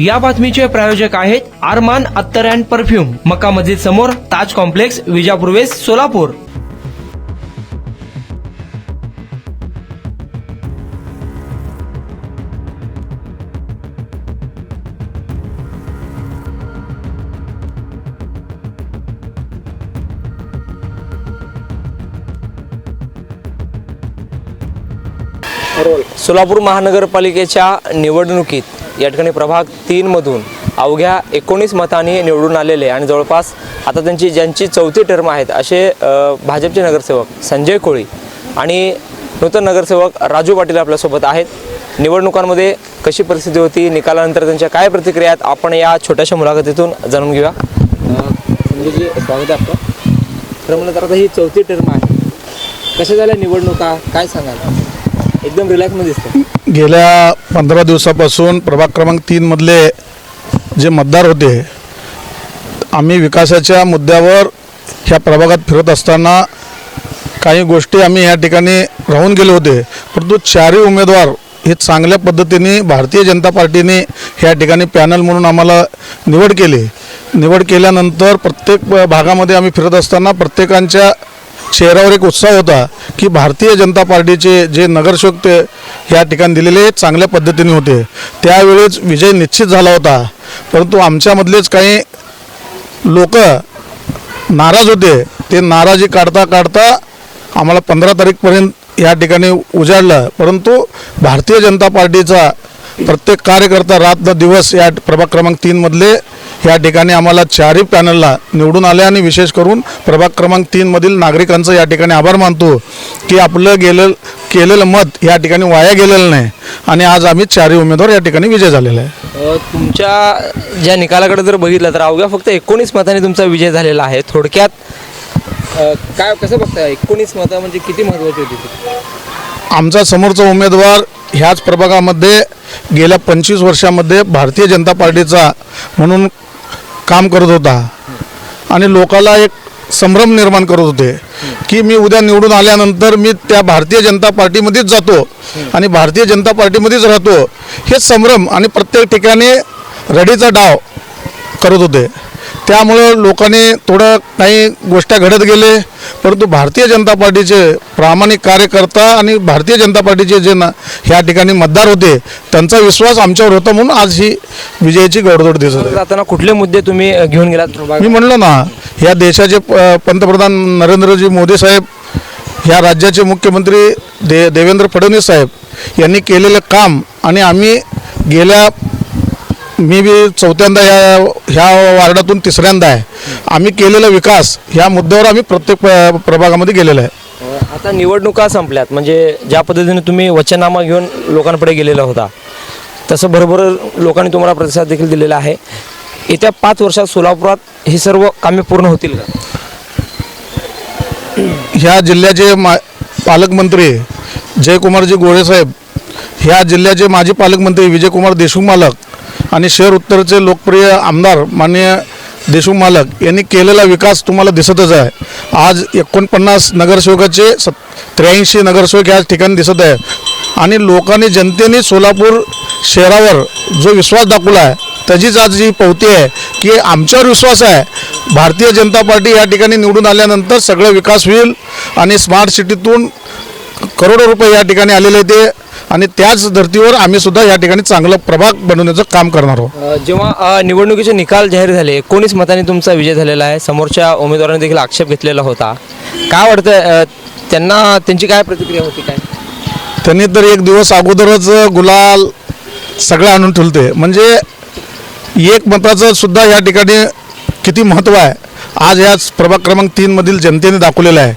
या बातमीचे प्रायोजक आहेत आरमान अत्तर अँड परफ्यूम मका मस्जिद समोर ताज कॉम्प्लेक्स विजापूर वेस्ट सोलापूर. सोलापूर महानगरपालिकेच्या निवडणुकीत या ठिकाणी प्रभाग तीनमधून अवघ्या एकोणीस मतांनी निवडून आलेले आणि जवळपास आता त्यांची ज्यांची चौथी टर्म आहेत असे भाजपचे नगरसेवक संजय कोळी आणि नूतन नगरसेवक राजू पाटील आपल्यासोबत आहेत. निवडणुकांमध्ये कशी परिस्थिती होती निकालानंतर त्यांच्या काय प्रतिक्रिया आहेत आपण या छोट्याशा मुलाखतीतून जाणून घेऊया. संजयजी स्वागत आहे आपलं. तर म्हणलं तर आता ही चौथी टर्म आहे. कशा झाल्या निवडणुका? काय सांगाल? एकदम रिलॅक्समध्ये दिसतं गेल्या पंधरा दिवसापासून प्रभाग क्रमांक तीनमधले जे मतदार होते आम्ही विकासाच्या मुद्द्यावर ह्या प्रभागात फिरत असताना काही गोष्टी आम्ही या ठिकाणी राहून गेले होते. परंतु चारही उमेदवार हे चांगल्या पद्धतीने भारतीय जनता पार्टीने ह्या ठिकाणी पॅनल म्हणून आम्हाला निवड केली. निवड केल्यानंतर प्रत्येक भागामध्ये आम्ही फिरत असताना प्रत्येकांच्या चेहऱ्यावर एक उत्साह होता की भारतीय जनता पार्टीचे जे नगरसेवक ते या ठिकाणी दिलेले चांगल्या पद्धतीने होते. त्यावेळेस विजय निश्चित झाला होता. परंतु आमच्यामधलेच काही लोक नाराज होते. ते नाराजी काढता काढता आम्हाला पंधरा तारीखपर्यंत या ठिकाणी उजाडलं. परंतु भारतीय जनता पार्टीचा प्रत्येक कार्यकर्ता रात्र दिवस या प्रभाग क्रमांक तीनमधले या ठिकाणी आम्हाला चारही पॅनलला निवडून आले आणि विशेष करून प्रभाग क्रमांक तीनमधील नागरिकांचं या ठिकाणी आभार मानतो की आपलं गेलं केलेलं मत या ठिकाणी वाया गेलेलं नाही. आणि आज आम्ही चारही उमेदवार या ठिकाणी विजय झालेला आहे. तुमच्या ज्या निकालाकडे जर बघितलं तर अवघ्या फक्त एकोणीस मतांनी तुमचा विजय झालेला आहे. थोडक्यात काय कसं बघता एकोणीस मतं म्हणजे किती महत्वाची होती? आमचा समोरचा उमेदवार ह्याच प्रभागामध्ये गेल्या पंचवीस वर्षामध्ये भारतीय जनता पार्टीचा म्हणून काम करत होता. आणि लोकाला एक संभ्रम निर्माण करत होते. की मी उद्या निवडून आल्यानंतर मी त्या भारतीय जनता पार्टीमध्येच जातो आणि भारतीय जनता पार्टीमध्येच राहतो. हे संभ्रम आणि प्रत्येक ठिकाणी रडीचा डाव करत होते. त्यामुळं लोकांनी थोडं काही गोष्टी घडत गेले परंतु भारतीय जनता पार्टीचे प्रामाणिक कार्यकर्ता आणि भारतीय जनता पार्टीचे जे ना ह्या ठिकाणी मतदार होते त्यांचा विश्वास आमच्यावर होता म्हणून आज ही विजयाची गडदोड दिसत आहे. जाताना कुठले मुद्दे तुम्ही घेऊन गेलात? मी म्हणलो ना ह्या देशाचे प- पंतप्रधान नरेंद्रजी मोदी साहेब ह्या राज्याचे मुख्यमंत्री दे देवेंद्र फडणवीस साहेब यांनी केलेलं काम आणि आम्ही गेल्या मी बी चौथ्यांदा ह्या ह्या वार्डातून तिसऱ्यांदा आहे. आम्ही केलेला विकास ह्या मुद्द्यावर आम्ही प्रत्येक प्रभागामध्ये गेलेलो आहे. आता निवडणुका संपल्यात म्हणजे ज्या पद्धतीने तुम्ही वचननामा घेऊन लोकांपुढे गेलेला होता तसं बरोबर लोकांनी तुम्हाला प्रतिसाद देखील दिलेला आहे. येत्या पाच वर्षात सोलापुरात ही सर्व कामे पूर्ण होतील का? ह्या जिल्ह्याचे मा पालकमंत्री जयकुमारजी गोळेसाहेब ह्या जिल्ह्याचे माजी पालकमंत्री विजयकुमार देशमुख मालक आणि शहर उत्तरचे लोकप्रिय आमदार माननीय देशमुख मालक यांनी केलेला विकास तुम्हाला दिसतच आहे. आज एकोणपन्नास नगरसेवकाचे सत त्र्याऐंशी नगरसेवक या ठिकाणी दिसत आहे आणि लोकांनी जनतेने सोलापूर शहरावर जो विश्वास दाखवला आहे त्याचीच आज जी पावती आहे की आमच्यावर विश्वास आहे. भारतीय जनता पार्टी या ठिकाणी निवडून आल्यानंतर सगळं विकास होईल आणि स्मार्ट सिटीतून करोडो रुपये या ठिकाणी आलेले ते आणि त्याच धर्तीवर आम्ही सुद्धा या ठिकाणी चांगलं प्रभाग बनवण्याचं काम करणार आहोत. जेव्हा निवडणुकीचे निकाल जाहीर झाले एकोणीस मतांनी तुमचा विजय झालेला आहे? समोरच्या उमेदवारांनी देखील आक्षेप घेतलेला होता. काय वाटतं त्यांना त्यांची काय प्रतिक्रिया होती काय? त्यांनी तर एक दिवस अगोदरच गुलाल सगळं आणून ठेवते म्हणजे एक मताचं सुद्धा या ठिकाणी किती महत्त्व आहे? आज याच प्रभाग क्रमांक तीनमधील जनतेने दाखवलेलं आहे.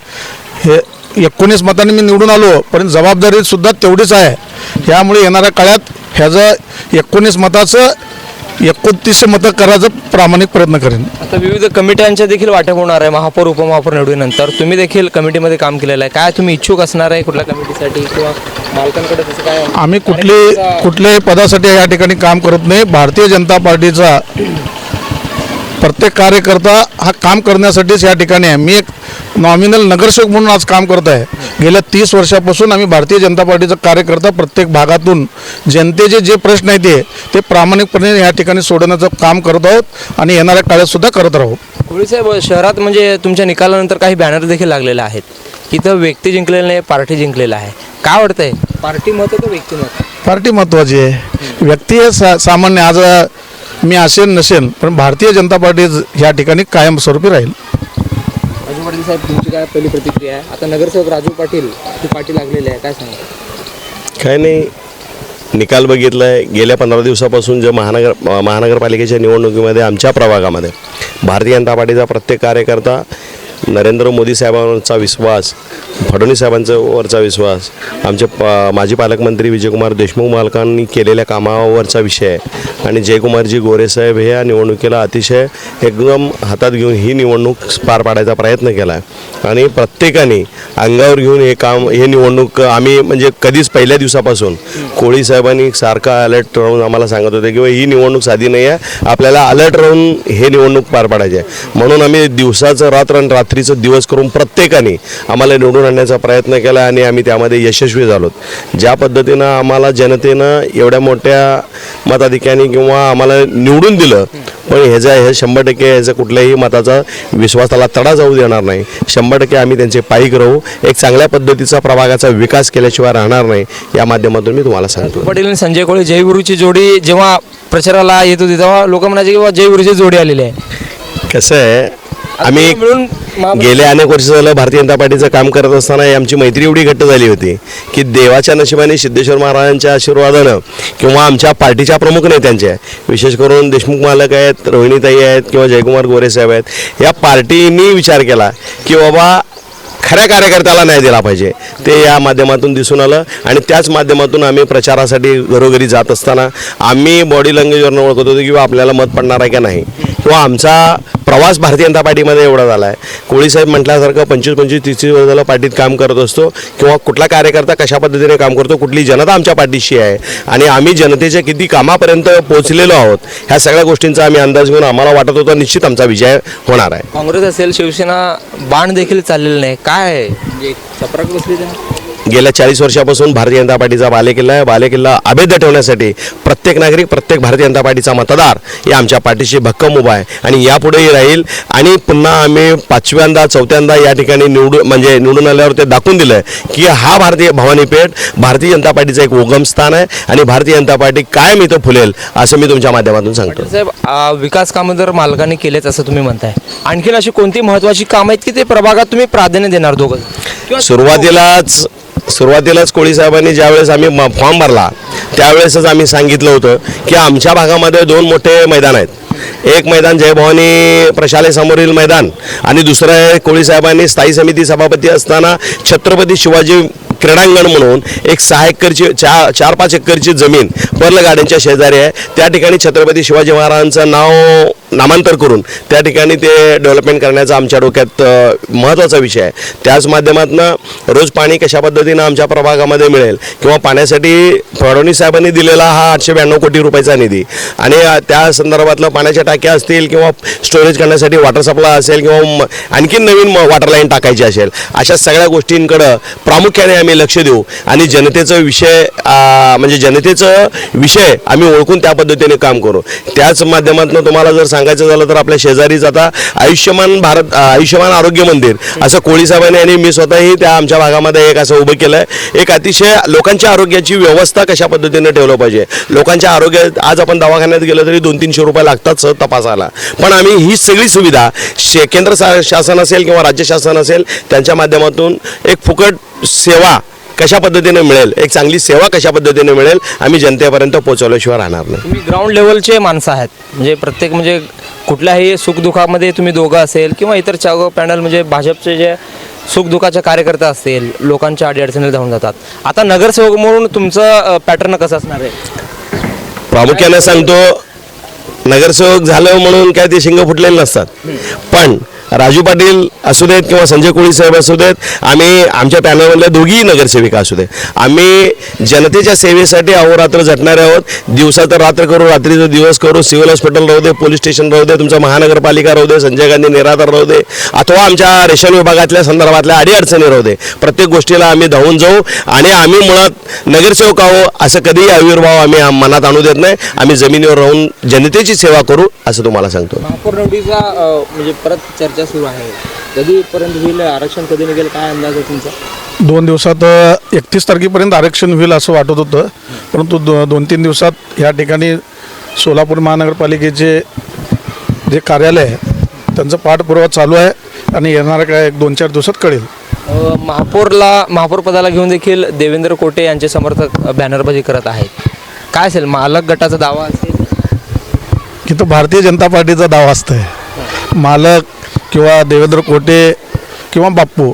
हे एकोणीस मतांनी मी निवडून आलो पण जबाबदारी सुद्धा तेवढीच आहे. ह्यामुळे येणाऱ्या काळात ह्याचं एकोणीस मताचं एकोणतीसशे मतं करायचा प्रामाणिक प्रयत्न करेन. आता विविध कमिट्यांच्या देखील वाटप होणार आहे महापौर उपमहापौर निवडीनंतर. तुम्ही देखील कमिटीमध्ये काम केलेलं आहे. काय तुम्ही इच्छुक असणार आहे कुठल्या कमिटीसाठी किंवा मालकांकडे तसं काय? आम्ही कुठली कुठल्याही पदासाठी या ठिकाणी काम करत नाही. भारतीय जनता पार्टीचा प्रत्येक कार्यकर्ता हा काम करण्यासाठीच या ठिकाणी आहे. मी एक नॉमिनल नगरसेवक म्हणून आज काम करत आहे. गेल्या तीस वर्षापासून आम्ही भारतीय जनता पार्टीचा कार्यकर्ता प्रत्येक भागातून जनतेचे जे प्रश्न आहेत ते ते प्रामाणिकपणे या ठिकाणी सोडवण्याचं काम करत आहोत आणि येणाऱ्या काळात सुद्धा करत राहू. कोळी साहेब शहरात म्हणजे तुमच्या निकालानंतर काही बॅनर देखील लागलेले आहेत. इथं व्यक्ती जिंकलेलं नाही पार्टी जिंकलेला आहे. काय वाटतंय? पार्टी मत का व्यक्ती मत पार्टी महत्त्वाची आहे. व्यक्ती हे सा सामान्य आज मी असेल नसेल पण भारतीय जनता पार्टी ह्या ठिकाणी कायमस्वरूपी राहील. राजू पाटील साहेब तुमची काय पहिली प्रतिक्रिया आहे? आता नगरसेवक राजू पाटील ही पाठी लागलेली आहे काय सांगा? काय नाही. निकाल बघितला आहे गेल्या पंधरा दिवसापासून जे महानगर महानगरपालिकेच्या निवडणुकीमध्ये आमच्या प्रभागामध्ये भारतीय जनता पार्टीचा प्रत्येक कार्यकर्ता नरेंद्र मोदी साहेबांवरचा विश्वास फडणवीस साहेबांचा वरचा विश्वास आमचे प माजी पालकमंत्री विजयकुमार देशमुख मालकांनी केलेल्या कामावरचा विषय आहे. आणि जयकुमारजी गोरेसाहेब हे या निवडणुकीला अतिशय एकदम हातात घेऊन ही निवडणूक पार पाडायचा प्रयत्न केला. आहे आणि प्रत्येकाने अंगावर घेऊन हे काम हे निवडणूक आम्ही म्हणजे कधीच पहिल्या दिवसापासून कोळी साहेबांनी सारखा अलर्ट राहून आम्हाला सांगत होते की ही निवडणूक साधी नाही आहे आपल्याला अलर्ट राहून हे निवडणूक पार पाडायची आहे. म्हणून आम्ही दिवसाचं रात्र आणि रात्रीचं दिवस करून प्रत्येकाने आम्हाला निवडून आणण्याचा प्रयत्न केला आणि आम्ही त्यामध्ये यशस्वी झालो. ज्या पद्धतीनं आम्हाला जनतेनं एवढ्या मोठ्या मताधिक्याने किंवा आम्हाला निवडून दिलं पण ह्याचा हे शंभर टक्के ह्याचा कुठल्याही मताचा विश्वास त्याला तडा जाऊ देणार नाही. शंभर टक्के आम्ही त्यांचे पाईक राहू. एक चांगल्या पद्धतीचा प्रभागाचा विकास केल्याशिवाय राहणार नाही या माध्यमातून मी तुम्हाला सांगतो. पाटील आणि संजय कोळी जयगुरूची जोडी जेव्हा प्रचाराला येत होती तेव्हा लोक म्हणायचे की जयगुरूची जोडी आलेली आहे. कसं आहे आम्ही मिळून गेले अनेक वर्ष झालं भारतीय जनता पार्टीचं काम करत असताना ही आमची मैत्री एवढी घट्ट झाली होती की देवाच्या नशिबाने सिद्धेश्वर महाराजांच्या आशीर्वादानं किंवा आमच्या पार्टीच्या प्रमुख नेत्यांच्या विशेष करून देशमुख मालक आहेत रोहिणीताई आहेत किंवा जयकुमार गोरे साहेब आहेत या पार्टीनी विचार केला की बाबा खऱ्या कार्यकर्त्याला न्याय दिला पाहिजे. ते या माध्यमातून दिसून आलं आणि त्याच माध्यमातून आम्ही प्रचारासाठी घरोघरी जात असताना आम्ही बॉडी लँग्वेजवरनं ओळखत होतो किंवा आपल्याला मत पडणार आहे का नाही. किंवा आमचा प्रवास भारतीय जनता पार्टीमध्ये एवढा झाला आहे. कोळीसाहेब म्हटल्यासारखं पंचवीस पंचवीस तीस तीस वर्ष झालं पार्टीत काम करत असतो किंवा कुठला कार्यकर्ता कशा पद्धतीने काम करतो कुठली जनता आमच्या पाठीशी आहे. आणि आम्ही जनतेच्या किती कामापर्यंत पोहोचलेलो आहोत ह्या सगळ्या गोष्टींचा आम्ही अंदाज घेऊन आम्हाला वाटत होतं निश्चित आमचा विजय होणार आहे. काँग्रेस असेल शिवसेना बाण देखील चाललेलं नाही. काय आहे? म्हणजे गेल्या चाळीस वर्षापासून भारतीय जनता पार्टीचा बालेकिल्ला आहे. बालेकिल्ला अभेद्य ठेवण्यासाठी प्रत्येक नागरिक प्रत्येक भारतीय जनता पार्टीचा मतदार हे आमच्या पार्टीशी भक्कम उभा आहे. आणि यापुढेही राहील. आणि पुन्हा आम्ही पाचव्यांदा चौथ्यांदा या ठिकाणी निवडून म्हणजे निवडून आल्यावर ते दाखवून दिलं आहे की हा भारतीय भवानीपेठ भारतीय जनता पार्टीचं एक उगम स्थान आहे. आणि भारतीय जनता पार्टी कायम इथं फुलेल असं मी तुमच्या माध्यमातून सांगतो. साहेब विकास कामं जर मालकाने केलेच असं तुम्ही म्हणताय आणखीन अशी कोणती महत्वाची कामं आहेत की ते प्रभागात तुम्ही प्राधान्य देणार दोघं? सुरुवातीलाच सुरुवातीलाच कोळी साहेबांनी ज्यावेळेस आम्ही फॉर्म भरला त्यावेळेसच आम्ही सांगितलं होतं की आमच्या भागामध्ये दोन मोठे मैदान आहेत. एक मैदान जयभवानी प्रशालेसमोरील मैदान आणि दुसरं आहे कोळी साहेबांनी स्थायी समिती सभापती असताना छत्रपती शिवाजी क्रीडांगण म्हणून एक सहा एकरची चार चार पाच एकरची जमीन पर्ल गार्डनच्या शेजारी आहे. त्या ठिकाणी छत्रपती शिवाजी महाराजांचं नाव नामांतर करून त्या ठिकाणी ते डेव्हलपमेंट करण्याचा आमच्या डोक्यात महत्त्वाचा विषय आहे. त्याच माध्यमातून रोज पाणी कशा पद्धतीनं आमच्या प्रभागामध्ये मिळेल किंवा पाण्यासाठी फडणवीस साहेबांनी दिलेला हा आठशे ब्याण्णव कोटी रुपयाचा निधी आणि त्या संदर्भातलं पाण्याच्या टाक्या असतील किंवा स्टोरेज करण्यासाठी वॉटर सप्लाय असेल किंवा आणखीन नवीन वॉटर लाईन टाकायची असेल अशा सगळ्या गोष्टींकडं प्रामुख्याने आम्ही लक्ष देऊ. आणि जनतेचं विषय म्हणजे जनतेचं विषय आम्ही ओळखून त्या पद्धतीने काम करू. त्याच माध्यमातून तुम्हाला जर सांगायचं झालं तर आपल्या शेजारीच आता आयुष्यमान भारत आयुष्यमान आरोग्य मंदिर. असं कोळी साहेबांनी आणि मी स्वतःही त्या आमच्या भागामध्ये एक असं उभं केलं आहे एक अतिशय लोकांच्या आरोग्याची व्यवस्था कशा पद्धतीने ठेवलं पाहिजे? लोकांच्या आरोग्य आज आपण दवाखान्यात गेलं तरी दोन तीनशे रुपये लागतात सहज तपासायला. पण आम्ही ही सगळी सुविधा शे केंद्र शासन असेल किंवा राज्य शासन असेल त्यांच्या माध्यमातून एक फुकट सेवा कशा पद्धतीने मिळेल? एक चांगली सेवा कशा पद्धतीने मिळेल? आम्ही जनतेपर्यंत पोहोचवल्याशिवाय राहणार नाही. तुम्ही ग्राउंड लेवलचे माणसं आहेत. म्हणजे प्रत्येक म्हणजे कुठल्याही सुखदुःखामध्ये तुम्ही दोघं असेल किंवा इतर चागो पॅनल म्हणजे भाजपचे जे सुखदुःखाचे कार्यकर्ते असतील लोकांच्या अडीअडचणीला धावून जातात. आता नगरसेवक म्हणून तुमचं पॅटर्न कसं असणार आहे? प्रामुख्याने सांगतो नगरसेवक झालं म्हणून काय ते शिंग फुटलेले नसतात. पण राजू पाटील असू देत किंवा संजय कोळी साहेब असू देत आम्ही आमच्या पॅनलमधल्या दोघीही नगरसेविका असू देत आम्ही जनतेच्या सेवेसाठी अहोरात्र झटणारे आहोत. दिवसा तर रात्र करू रात्रीचं दिवस करू. सिव्हिल हॉस्पिटल राहू दे पोलीस स्टेशन राहू दे तुमचा महानगरपालिका राहू दे संजय गांधी निराधार राहू दे अथवा आमच्या रेशन विभागातल्या संदर्भातल्या अडीअडचणी राहू दे. प्रत्येक गोष्टीला आम्ही धावून जाऊ आणि आम्ही मुळात नगरसेवक आहो असं कधीही आविर्भाव आम्ही मनात आणू देत नाही. आम्ही जमिनीवर राहून जनतेची सेवा करू असं तुम्हाला सांगतो. म्हणजे परत चर्चा सुरू आहे. कधीपर्यंत होईल? आरक्षण कधी निघेल? काय अंदाज आहे तुमचा? दोन दिवसात एकतीस तारखेपर्यंत आरक्षण होईल असं वाटत होतं. परंतु दो दोन तीन दिवसात या ठिकाणी सोलापूर महानगरपालिकेचे जे कार्यालय आहे त्यांचं पाठपुरावा चालू आहे आणि येणाऱ्या काय एक दोन चार दिवसात कळेल. महापौरला महापौर पदाला घेऊन देखील देवेंद्र कोटे यांचे समर्थक बॅनरबाजी करत आहेत. काय असेल? मालक गटाचा दावा असेल? की तो भारतीय जनता पार्टीचा दावा असतंय. मालक किंवा देवेंद्र कोटे किंवा बाप्पू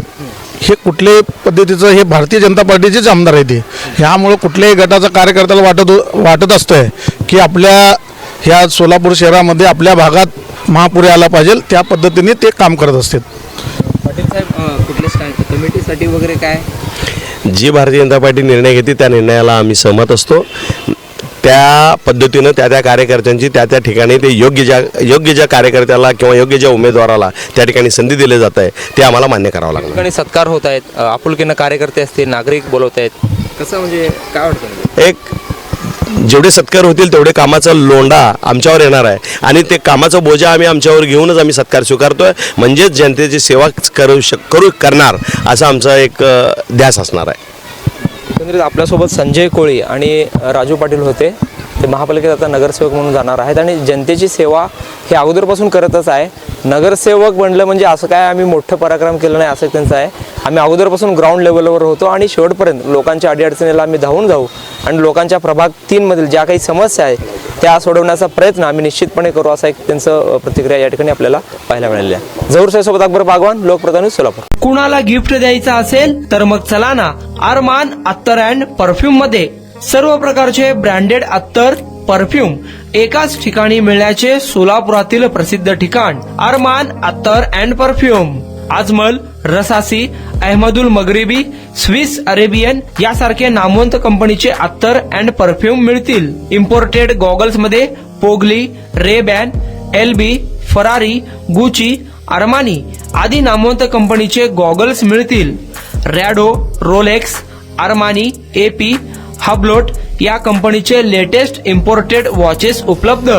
हे कुठल्याही पद्धतीचं हे भारतीय जनता पार्टीचेच आमदार आहे ते. ह्यामुळं कुठल्याही गटाचा कार्यकर्त्याला वाटत वाटत असतंय की आपल्या ह्या सोलापूर शहरामध्ये आपल्या भागात महापुरे आला पाहिजे त्या पद्धतीने ते काम करत असतात. पाटील साहेब कुठल्या कमिटीसाठी वगैरे काय? जी भारतीय जनता पार्टी निर्णय घेते त्या निर्णयाला आम्ही सहमत असतो. त्या पद्धतीनं त्या त्या कार्यकर्त्यांची त्या त्या ठिकाणी ते योग्य ज्या योग्य ज्या कार्यकर्त्याला किंवा योग्य ज्या उमेदवाराला त्या ठिकाणी संधी दिली जात आहे ते आम्हाला मान्य करावं लागणार. ठिकाणी सत्कार होत आहेत आपुलकीनं कार्यकर्ते असतील नागरिक बोलवत आहेत. कसं म्हणजे काय वाटतं एक जेवढे सत्कार होतील तेवढे कामाचा लोंढा आमच्यावर येणार आहे. आणि ते कामाचा बोजा आम्ही आमच्यावर घेऊनच आम्ही सत्कार स्वीकारतोय. म्हणजेच जनतेची सेवा करू शक करू करणार असा आमचा एक अ, ध्यास असणार आहे. एकंदरीत आपल्यासोबत संजय कोळी आणि राजू पाटील होते. ते महापालिकेत आता नगरसेवक म्हणून जाणार आहेत आणि जनतेची सेवा हे अगोदरपासून करतच आहे. नगरसेवक बनलं म्हणजे असं काय आम्ही मोठं पराक्रम केलं नाही असं त्यांचं आहे. आम्ही अगोदरपासून ग्राउंड लेवलवर होतो आणि शेवटपर्यंत लोकांच्या अडीअडचणीला आम्ही धावून जाऊ आणि लोकांच्या प्रभाग तीनमधील ज्या काही समस्या आहेत त्या सोडवण्याचा प्रयत्न आम्ही निश्चितपणे करू असा एक त्यांचं प्रतिक्रिया या ठिकाणी आपल्याला पाहायला मिळाली आहे. जहूर साहेबसोबत अकबर बागवान लोकप्रधानी सोलापूर. कुणाला गिफ्ट द्यायचं असेल तर मग चला ना आरमान अत्तर अँड परफ्यूममध्ये. सर्व प्रकारचे ब्रँडेड अत्तर परफ्यूम एकाच ठिकाणी मिळण्याचे सोलापुरातील प्रसिद्ध ठिकाण Armaan Attar and perfume. Ajmal Rasasi Ahmed al Maghribi Swiss Arabian यासारखे नामवंत कंपनीचे अत्तर अँड परफ्यूम मिळतील. इम्पोर्टेड गॉगल्समध्ये Pogli Ray Ban LB Ferrari Gucci Armani आदी नामवंत कंपनीचे गॉगल्स मिळतील. Rado Rolex Armani AP Hublot या कंपनीचे लेटेस्ट इम्पोर्टेड वॉचेस उपलब्ध.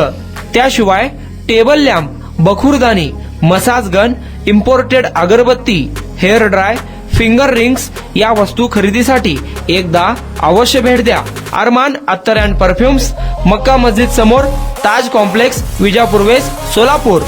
त्याशिवाय टेबल लॅम्प बखुरदानी मसाज गन इम्पोर्टेड अगरबत्ती हेअर ड्राय फिंगर रिंग्स या वस्तू खरेदीसाठी एकदा अवश्य भेट द्या. अरमान अत्तर अँड परफ्युम्स मक्का मस्जिद समोर ताज कॉम्प्लेक्स विजापूर्वेस सोलापूर.